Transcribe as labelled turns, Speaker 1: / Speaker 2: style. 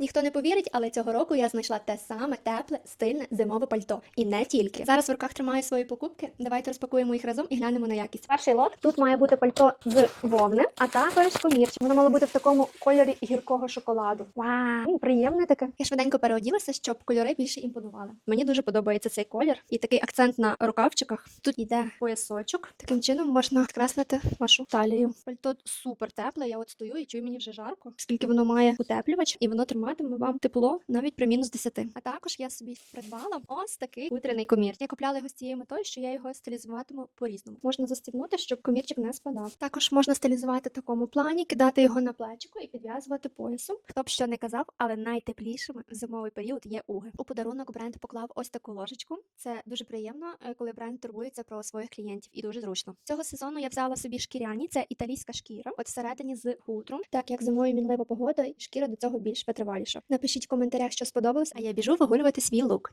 Speaker 1: Ніхто не повірить, але цього року я знайшла те саме тепле, стильне зимове пальто. І не тільки. Зараз в руках тримаю свої покупки. Давайте розпакуємо їх разом і глянемо на якість. Перший лот тут має бути пальто з вовни, а також комірчик. Воно мало бути в такому кольорі гіркого шоколаду. Вау, приємне таке. Я швиденько переоділася, щоб кольори більше імпонували. Мені дуже подобається цей колір і такий акцент на рукавчиках. Тут йде поясочок. Таким чином можна підкреслити вашу талію. Пальто супер тепле. Я от стою і чую мені вже жарко, оскільки воно має утеплювач, і воно триматиме вам тепло навіть при мінус 10. А також я собі придбала ось такий хутряний комір. Я купляла його з тією метою, що я його стилізуватиму по-різному. Можна застібнути, щоб комірчик не спадав. Також можна стилізувати в такому плані, кидати його на плечико і підв'язувати поясом. Хто б що не казав, але найтеплішими в зимовий період є уги. У подарунок бренд поклав ось таку ложечку. Це дуже приємно, е, коли бренд турбується про своїх клієнтів і дуже зручно. Цього сезону я взяла собі шкіряні, це італійська шкіра, от всередині з хутром. Так як зимою мінлива погода, шкіра до цього більш витриваліша. Напишіть в коментарях, що сподобалось, а я біжу вигулювати свій лук.